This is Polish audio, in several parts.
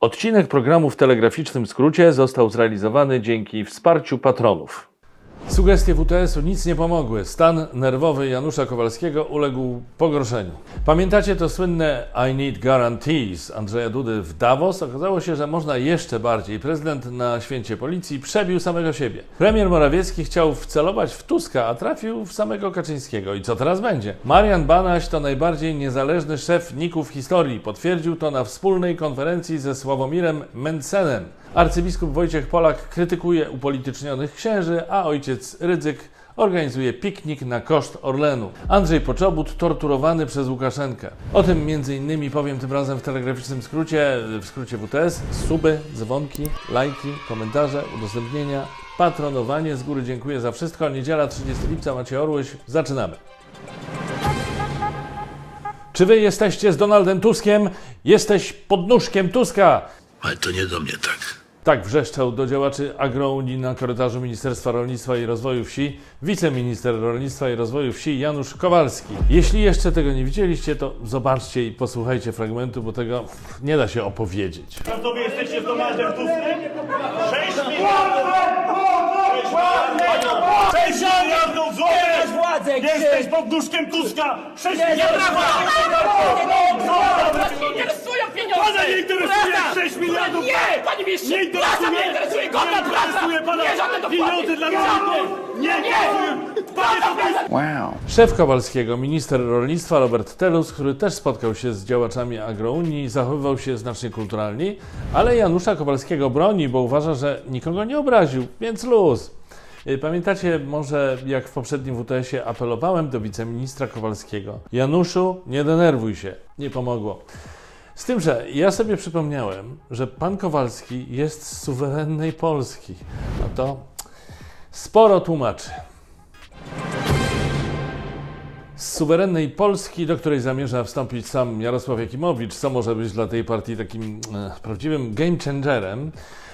Odcinek programu w telegraficznym skrócie został zrealizowany dzięki wsparciu patronów. Sugestie WTS-u nic nie pomogły. Stan nerwowy Janusza Kowalskiego uległ pogorszeniu. Pamiętacie to słynne I need guarantees Andrzeja Dudy w Davos? Okazało się, że można jeszcze bardziej. Prezydent na święcie policji przebił samego siebie. Premier Morawiecki chciał wcelować w Tuska, a trafił w samego Kaczyńskiego. I co teraz będzie? Marian Banaś to najbardziej niezależny szef NIK-u w historii. Potwierdził to na wspólnej konferencji ze Sławomirem Mencenem. Arcybiskup Wojciech Polak krytykuje upolitycznionych księży, a ojciec Rydzyk organizuje piknik na koszt Orlenu. Andrzej Poczobut torturowany przez Łukaszenkę. O tym innymi powiem tym razem w telegraficznym skrócie, w skrócie WTS. Suby, dzwonki, lajki, komentarze, udostępnienia, patronowanie. Z góry dziękuję za wszystko. Niedziela 30 lipca, Maciej Orłyś. Zaczynamy. Czy wy jesteście z Donaldem Tuskiem? Jesteś podnóżkiem Tuska! Ale to nie do mnie tak. Tak wrzeszczał do działaczy agrounii na korytarzu Ministerstwa Rolnictwa i Rozwoju Wsi wiceminister rolnictwa i rozwoju wsi Janusz Kowalski. Jeśli jeszcze tego nie widzieliście, to zobaczcie i posłuchajcie fragmentu, bo tego nie da się opowiedzieć. To wy jesteście z Donaldem Tuskiem? 6 miliardów! 6 miliardów złotych! władzę, Jesteś pod nóżkiem Tuska! 6 Nie, miliardów nie interesują pieniądze! Pana nie interesuje Prawda! 6 miliardów! Nie, panie ministrze! Nie interesuje! Praca mnie interesuje, godna Nie praca! Nie, żadne dopłaty! pieniądze dla rolników! Nie jest Wow. Szef Kowalskiego, minister rolnictwa Robert Telus, który też spotkał się z działaczami agrounii, zachowywał się znacznie kulturalniej, ale Janusza Kowalskiego broni, bo uważa, że nikogo nie obraził, więc luz. Y, Pamiętacie może, jak w poprzednim WTS-ie apelowałem do wiceministra Kowalskiego. Januszu, nie denerwuj się. Nie pomogło. Z tym, że ja sobie przypomniałem, że pan Kowalski jest z suwerennej Polski. No to sporo tłumaczy. Z suwerennej Polski, do której zamierza wstąpić sam Jarosław Jakimowicz, co może być dla tej partii takim e, prawdziwym game changerem.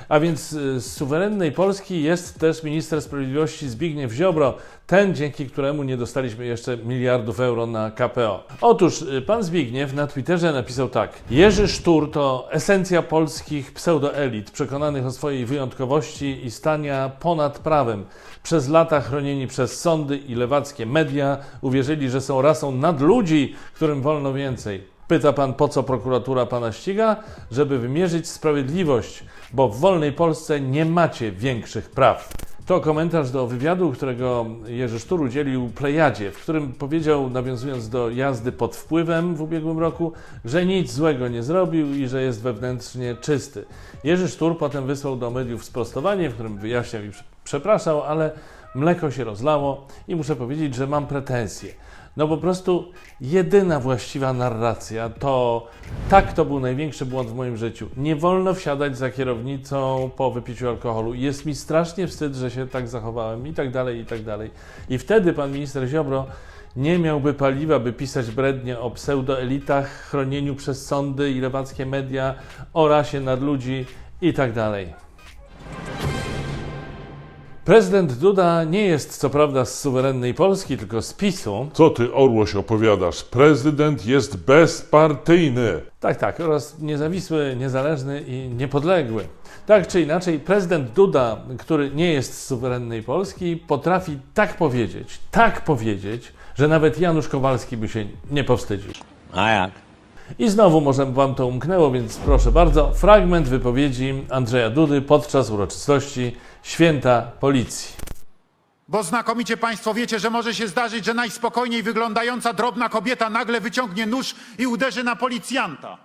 A więc e, z suwerennej Polski jest też minister sprawiedliwości Zbigniew Ziobro, ten dzięki któremu nie dostaliśmy jeszcze miliardów euro na KPO. Otóż e, pan Zbigniew na Twitterze napisał tak: Jerzy Sztur to esencja polskich pseudoelit, przekonanych o swojej wyjątkowości i stania ponad prawem. Przez lata chronieni przez sądy i lewackie media uwierzyli, że są rasą nadludzi, którym wolno więcej. Pyta pan, po co prokuratura pana ściga? Żeby wymierzyć sprawiedliwość, bo w wolnej Polsce nie macie większych praw. To komentarz do wywiadu, którego Jerzy Sztur udzielił Plejadzie, w którym powiedział, nawiązując do jazdy pod wpływem w ubiegłym roku, że nic złego nie zrobił i że jest wewnętrznie czysty. Jerzy Sztur potem wysłał do mediów sprostowanie, w którym wyjaśniał i prze- przepraszał, ale mleko się rozlało i muszę powiedzieć, że mam pretensje. No po prostu jedyna właściwa narracja to tak, to był największy błąd w moim życiu. Nie wolno wsiadać za kierownicą po wypiciu alkoholu. Jest mi strasznie wstyd, że się tak zachowałem i tak dalej, i tak dalej. I wtedy pan minister Ziobro nie miałby paliwa, by pisać brednie o pseudoelitach, chronieniu przez sądy i lewackie media, o rasie nadludzi i tak dalej. Prezydent Duda nie jest co prawda z suwerennej Polski, tylko z PiSu. Co ty, Orłoś, opowiadasz? Prezydent jest bezpartyjny. Tak, tak, oraz niezawisły, niezależny i niepodległy. Tak czy inaczej, prezydent Duda, który nie jest z suwerennej Polski, potrafi tak powiedzieć, tak powiedzieć, że nawet Janusz Kowalski by się nie powstydził. A jak? I znowu może wam to umknęło, więc proszę bardzo, fragment wypowiedzi Andrzeja Dudy podczas uroczystości Święta Policji. Bo znakomicie Państwo wiecie, że może się zdarzyć, że najspokojniej wyglądająca drobna kobieta nagle wyciągnie nóż i uderzy na policjanta.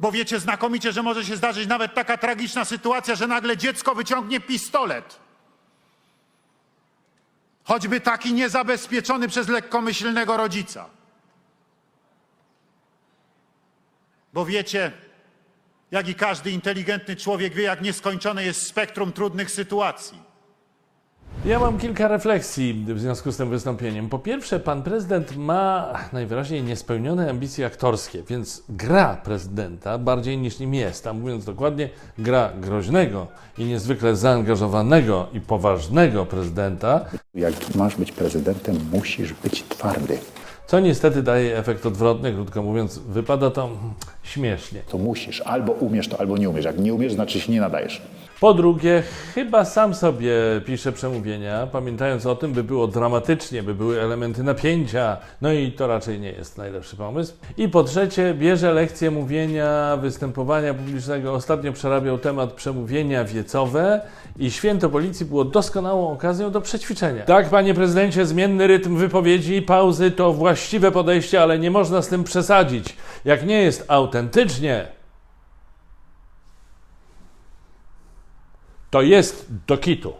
Bo wiecie znakomicie, że może się zdarzyć nawet taka tragiczna sytuacja, że nagle dziecko wyciągnie pistolet. Choćby taki niezabezpieczony przez lekkomyślnego rodzica. Bo wiecie, jak i każdy inteligentny człowiek wie, jak nieskończone jest spektrum trudnych sytuacji. Ja mam kilka refleksji w związku z tym wystąpieniem. Po pierwsze, pan prezydent ma najwyraźniej niespełnione ambicje aktorskie, więc gra prezydenta bardziej niż nim jest, a mówiąc dokładnie, gra groźnego i niezwykle zaangażowanego i poważnego prezydenta, Jak masz być prezydentem, musisz być twardy. Co niestety daje efekt odwrotny, krótko mówiąc, wypada to śmiesznie. To musisz, albo umiesz to, albo nie umiesz. Jak nie umiesz, znaczy się nie nadajesz. Po drugie, chyba sam sobie pisze przemówienia, pamiętając o tym, by było dramatycznie, by były elementy napięcia, no i to raczej nie jest najlepszy pomysł. I po trzecie, bierze lekcje mówienia, występowania publicznego. Ostatnio przerabiał temat przemówienia wiecowe i święto policji było doskonałą okazją do przećwiczenia. Tak, panie prezydencie, zmienny rytm wypowiedzi i pauzy to właściwe podejście, ale nie można z tym przesadzić. Jak nie jest autentycznie, to jest do kitu.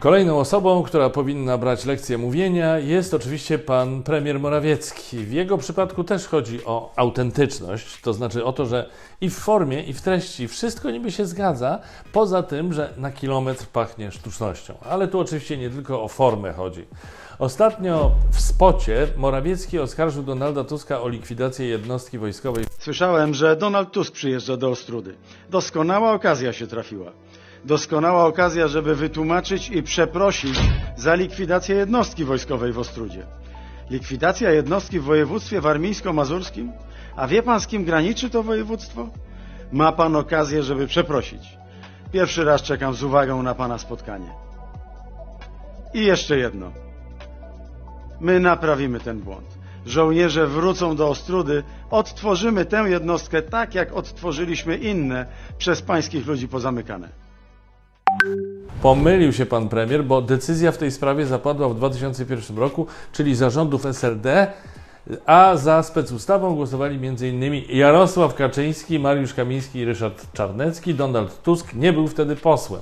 Kolejną osobą, która powinna brać lekcję mówienia, jest oczywiście pan premier Morawiecki. W jego przypadku też chodzi o autentyczność, to znaczy o to, że i w formie, i w treści wszystko niby się zgadza, poza tym, że na kilometr pachnie sztucznością. Ale tu oczywiście nie tylko o formę chodzi. Ostatnio w spocie Morawiecki oskarżył Donalda Tuska o likwidację jednostki wojskowej Słyszałem, że Donald Tusk przyjeżdża do Ostrudy. Doskonała okazja się trafiła. Doskonała okazja, żeby wytłumaczyć i przeprosić za likwidację jednostki wojskowej w Ostrudzie. Likwidacja jednostki w województwie warmińsko-mazurskim? A wie pan z kim graniczy to województwo? Ma pan okazję, żeby przeprosić. Pierwszy raz czekam z uwagą na pana spotkanie. I jeszcze jedno. My naprawimy ten błąd. Żołnierze wrócą do Ostrudy, odtworzymy tę jednostkę tak, jak odtworzyliśmy inne przez pańskich ludzi pozamykane. Pomylił się pan premier, bo decyzja w tej sprawie zapadła w 2001 roku, czyli zarządów SLD, a za specustawą głosowali m.in. Jarosław Kaczyński, Mariusz Kamiński i Ryszard Czarnecki. Donald Tusk nie był wtedy posłem.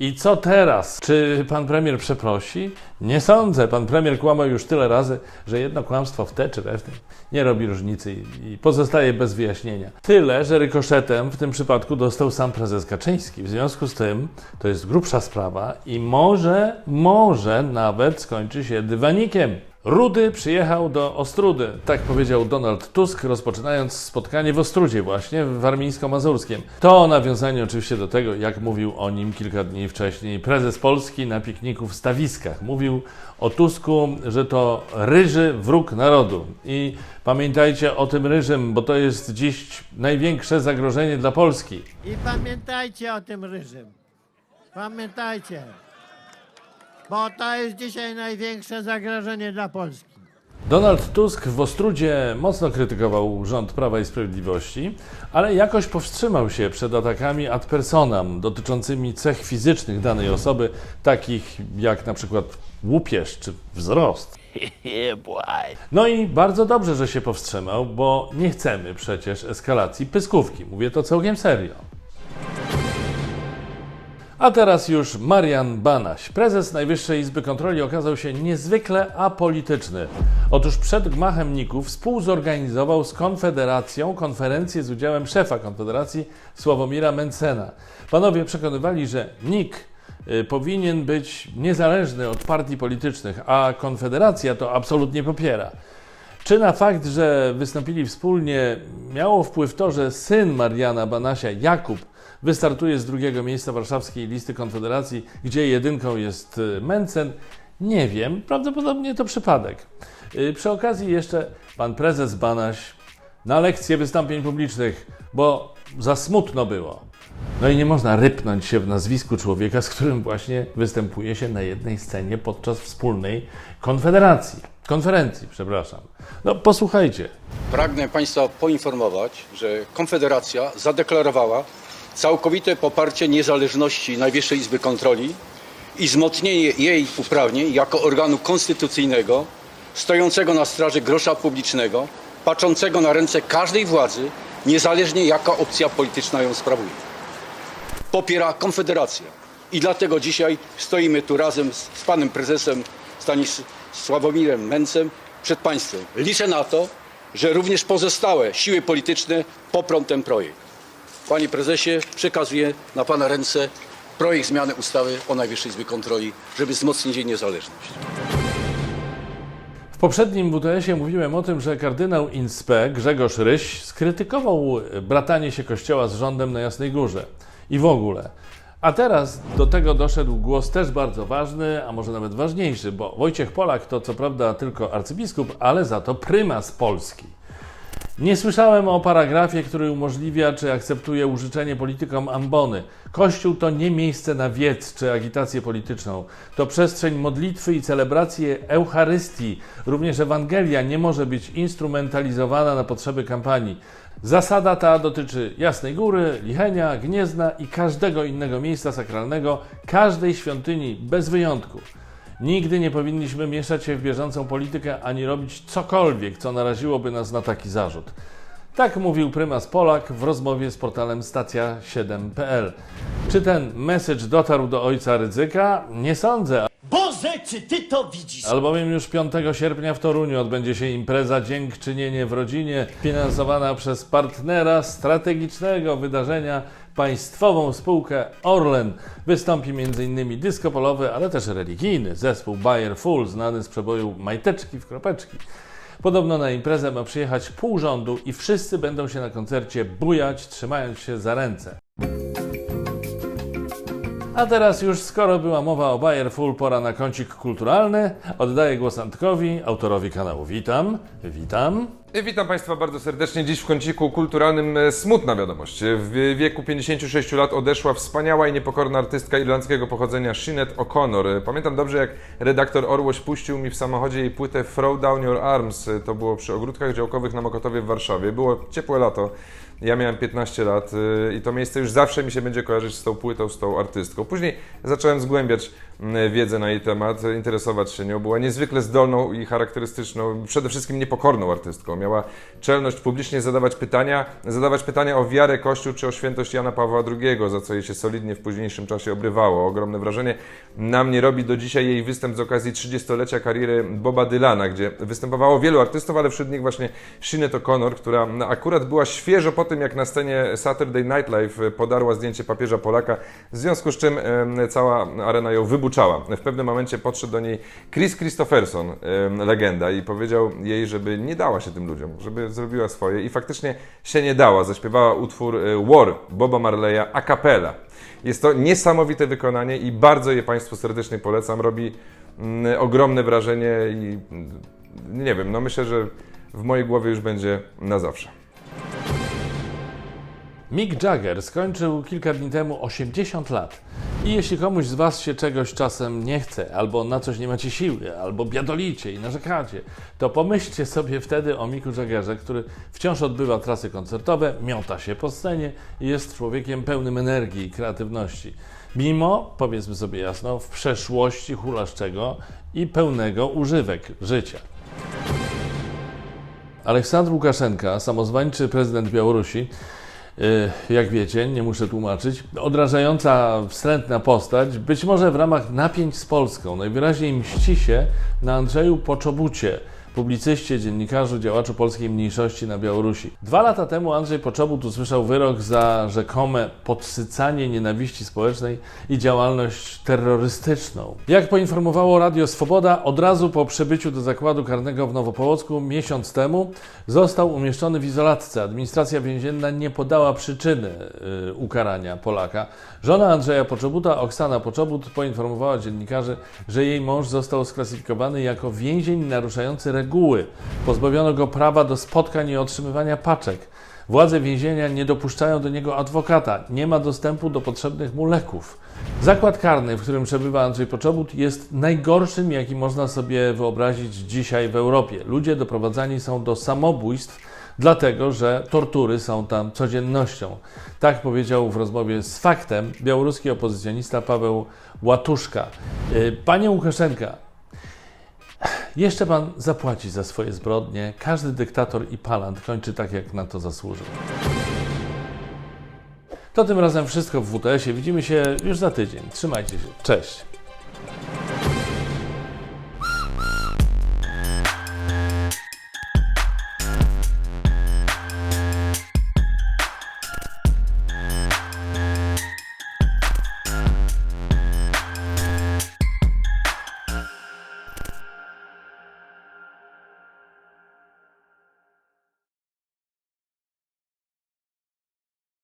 I co teraz? Czy pan premier przeprosi? Nie sądzę. Pan premier kłamał już tyle razy, że jedno kłamstwo w te czy we w tym nie robi różnicy i- i pozostaje bez wyjaśnienia. Tyle, że rykoszetem w tym przypadku dostał sam prezes Kaczyński. W związku z tym to jest grubsza sprawa i może, może nawet skończy się dywanikiem. Rudy przyjechał do Ostrudy, tak powiedział Donald Tusk, rozpoczynając spotkanie w Ostrudzie właśnie, w Warmińsko-Mazurskiem. To nawiązanie oczywiście do tego, jak mówił o nim kilka dni wcześniej prezes Polski na pikniku w Stawiskach. Mówił o Tusku, że to ryży wróg narodu. I pamiętajcie o tym ryżym, bo to jest dziś największe zagrożenie dla Polski. I pamiętajcie o tym ryżym. Pamiętajcie. Bo to jest dzisiaj największe zagrożenie dla Polski. Donald Tusk w Ostrudzie mocno krytykował rząd Prawa i Sprawiedliwości, ale jakoś powstrzymał się przed atakami ad personam dotyczącymi cech fizycznych danej osoby, takich jak na przykład łupież czy wzrost. No i bardzo dobrze, że się powstrzymał, bo nie chcemy przecież eskalacji pyskówki. Mówię to całkiem serio. A teraz już Marian Banaś. Prezes Najwyższej Izby Kontroli okazał się niezwykle apolityczny. Otóż przed gmachem NIK-u współzorganizował z Konfederacją konferencję z udziałem szefa Konfederacji Sławomira Mencena. Panowie przekonywali, że NIK y, powinien być niezależny od partii politycznych, a Konfederacja to absolutnie popiera. Czy na fakt, że wystąpili wspólnie, miało wpływ to, że syn Mariana Banasia, Jakub, wystartuje z drugiego miejsca warszawskiej listy Konfederacji, gdzie jedynką jest y, Mencen? Nie wiem, prawdopodobnie to przypadek. Y, Przy okazji jeszcze pan prezes Banaś na lekcję wystąpień publicznych, bo za smutno było. No i nie można rypnąć się w nazwisku człowieka, z którym właśnie występuje się na jednej scenie podczas wspólnej konfederacji. Konferencji, przepraszam. No posłuchajcie. Pragnę Państwa poinformować, że Konfederacja zadeklarowała całkowite poparcie niezależności Najwyższej Izby Kontroli i wzmocnienie jej uprawnień jako organu konstytucyjnego, stojącego na straży grosza publicznego, patrzącego na ręce każdej władzy, niezależnie jaka opcja polityczna ją sprawuje. Popiera Konfederacja i dlatego dzisiaj stoimy tu razem z, z panem prezesem Stanisławomirem Mencem przed Państwem. Liczę na to, że również pozostałe siły polityczne poprą ten projekt. Panie prezesie, przekazuję na Pana ręce projekt zmiany ustawy o Najwyższej Izbie Kontroli, żeby wzmocnić jej niezależność. W poprzednim WTS-ie mówiłem o tym, że kardynał Inspe Grzegorz Ryś skrytykował bratanie się kościoła z rządem na Jasnej Górze. I w ogóle. A teraz do tego doszedł głos też bardzo ważny, a może nawet ważniejszy, bo Wojciech Polak to co prawda tylko arcybiskup, ale za to prymas Polski. Nie słyszałem o paragrafie, który umożliwia czy akceptuje użyczenie politykom ambony. Kościół to nie miejsce na wiec czy agitację polityczną. To przestrzeń modlitwy i celebracji Eucharystii. Również Ewangelia nie może być instrumentalizowana na potrzeby kampanii. Zasada ta dotyczy Jasnej Góry, Lichenia, Gniezna i każdego innego miejsca sakralnego, każdej świątyni bez wyjątku. Nigdy nie powinniśmy mieszać się w bieżącą politykę ani robić cokolwiek, co naraziłoby nas na taki zarzut. Tak mówił prymas Polak w rozmowie z portalem stacja7.pl. Czy ten message dotarł do ojca Rydzyka? Nie sądzę, Boże, czy ty to widzisz? Albowiem już 5 sierpnia w Toruniu odbędzie się impreza Dziękczynienie w rodzinie, finansowana przez partnera strategicznego wydarzenia, państwową spółkę Orlen. Wystąpi m.in. dysko polowy, ale też religijny zespół Bayer Full, znany z przeboju Majteczki w kropeczki. Podobno na imprezę ma przyjechać pół rządu i wszyscy będą się na koncercie bujać, trzymając się za ręce. A teraz już skoro była mowa o Bayer Full, pora na kącik kulturalny. Oddaję głos Antkowi, autorowi kanału. Witam, witam. Witam Państwa bardzo serdecznie. Dziś w kąciku kulturalnym e, smutna wiadomość. W wieku 56 lat odeszła wspaniała i niepokorna artystka irlandzkiego pochodzenia Sinead O'Connor. Pamiętam dobrze, jak redaktor Orłoś puścił mi w samochodzie jej płytę Throw Down Your Arms. To było przy ogródkach działkowych na Mokotowie w Warszawie. Było ciepłe lato. Ja miałem 15 lat y, i to miejsce już zawsze mi się będzie kojarzyć z tą płytą, z tą artystką. Później zacząłem zgłębiać mm, wiedzę na jej temat, interesować się nią. Była niezwykle zdolną i charakterystyczną, przede wszystkim niepokorną artystką. Miała czelność publicznie zadawać pytania, zadawać pytania o wiarę, Kościół czy o świętość Jana Pawła II, za co jej się solidnie w późniejszym czasie obrywało. Ogromne wrażenie na mnie robi do dzisiaj jej występ z okazji 30-lecia kariery Boba Dylana, gdzie występowało wielu artystów, ale wśród nich właśnie Sinead O'Connor, która akurat była świeżo po tym, jak na scenie Saturday Night Live podarła zdjęcie papieża Polaka, w związku z czym cała arena ją wybuczała. W pewnym momencie podszedł do niej Chris Christopherson, legenda, i powiedział jej, żeby nie dała się tym ludziom, żeby zrobiła swoje i faktycznie się nie dała. Zaśpiewała utwór e, War Boba Marleya a cappella. Jest to niesamowite wykonanie i bardzo je Państwu serdecznie polecam. Robi mm, ogromne wrażenie i mm, nie wiem, no myślę, że w mojej głowie już będzie na zawsze. Mick Jagger skończył kilka dni temu 80 lat. I jeśli komuś z Was się czegoś czasem nie chce, albo na coś nie macie siły, albo biadolicie i narzekacie, to pomyślcie sobie wtedy o Micku Jaggerze, który wciąż odbywa trasy koncertowe, miota się po scenie i jest człowiekiem pełnym energii i kreatywności. Mimo, powiedzmy sobie jasno, w przeszłości hulaszczego i pełnego używek życia. Aleksandr Łukaszenka, samozwańczy prezydent Białorusi, jak wiecie, nie muszę tłumaczyć, odrażająca, wstrętna postać, być może w ramach napięć z Polską, najwyraźniej mści się na Andrzeju Poczobucie, publicyście, dziennikarzu, działaczu polskiej mniejszości na Białorusi. Dwa lata temu Andrzej Poczobut usłyszał wyrok za rzekome podsycanie nienawiści społecznej i działalność terrorystyczną. Jak poinformowało Radio Swoboda, od razu po przybyciu do zakładu karnego w Nowopołocku miesiąc temu został umieszczony w izolatce. Administracja więzienna nie podała przyczyny y, ukarania Polaka. Żona Andrzeja Poczobuta, Oksana Poczobut, poinformowała dziennikarzy, że jej mąż został sklasyfikowany jako więzień naruszający reguły. Pozbawiono go prawa do spotkań i otrzymywania paczek. Władze więzienia nie dopuszczają do niego adwokata, nie ma dostępu do potrzebnych mu leków. Zakład karny, w którym przebywa Andrzej Poczobut, jest najgorszym, jaki można sobie wyobrazić dzisiaj w Europie. Ludzie doprowadzani są do samobójstw, dlatego że tortury są tam codziennością. Tak powiedział w rozmowie z Faktem białoruski opozycjonista Paweł Łatuszka. Y, Panie Łukaszenka, jeszcze pan zapłaci za swoje zbrodnie. Każdy dyktator i palant kończy tak, jak na to zasłużył. To tym razem wszystko w WTS-ie. Widzimy się już za tydzień. Trzymajcie się. Cześć.